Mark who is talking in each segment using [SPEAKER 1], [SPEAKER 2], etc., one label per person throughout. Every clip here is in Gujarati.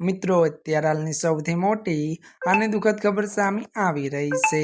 [SPEAKER 1] મિત્રો, અત્યારે હાલની સૌથી મોટી અને દુઃખદ ખબર સામે આવી રહી છે.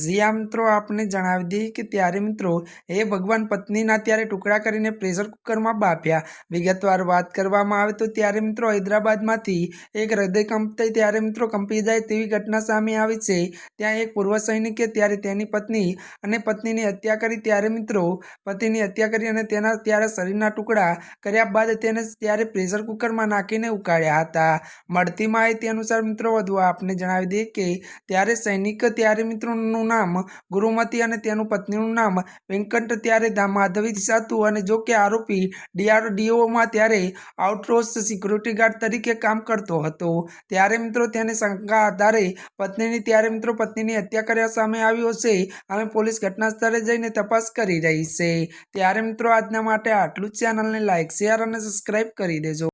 [SPEAKER 1] જ્યાં મિત્રો, આપને જણાવી દઈએ કે ત્યારે, મિત્રો, એ ભગવાન પત્નીના ત્યારે ટુકડા કરીને પ્રેશર કુકરમાં બાફ્યા વિગતવાર વાત કરવામાં આવે તો ત્યારે, મિત્રો, હૈદરાબાદમાંથી એક હૃદય કંપતી ત્યારે, મિત્રો, કંપી જાય તેવી ઘટના સામે આવી છે. ત્યાં એક પૂર્વ સૈનિકે ત્યારે તેની પત્ની અને પત્નીની હત્યા કરી ત્યારે, મિત્રો, પતિની હત્યા કરી અને તેના ત્યારે શરીરના ટુકડા કર્યા બાદ તેને ત્યારે પ્રેશર કુકરમાં નાખીને ઉકાળ્યા હતા. મળતી માહિતી અનુસાર મિત્રો, વધુ આપને જણાવી દઈએ કે ત્યારે સૈનિક, ત્યારે મિત્રોનું નામ ગુરુમતી અને તેનું પત્નીનું નામ વેંકટ, ત્યારે માધવી હતું અને જો કે આરોપી ડીઆરડીઓમાં ત્યારે આઉટરોસ સિક્યુરિટી ગાર્ડ તરીકે કામ કરતો હતો. ત્યારે મિત્રો, તેને શંકા આધારે પત્નીની, ત્યારે મિત્રો, પત્નીની હત્યા કર્યા સામે આવ્યો છે. અને પોલીસ ઘટના સ્થળે જઈને તપાસ કરી રહી છે. ત્યારે મિત્રો, આજના માટે આટલું જ. ચેનલને લાઈક, શેર અને સબસ્ક્રાઇબ કરી દેજો.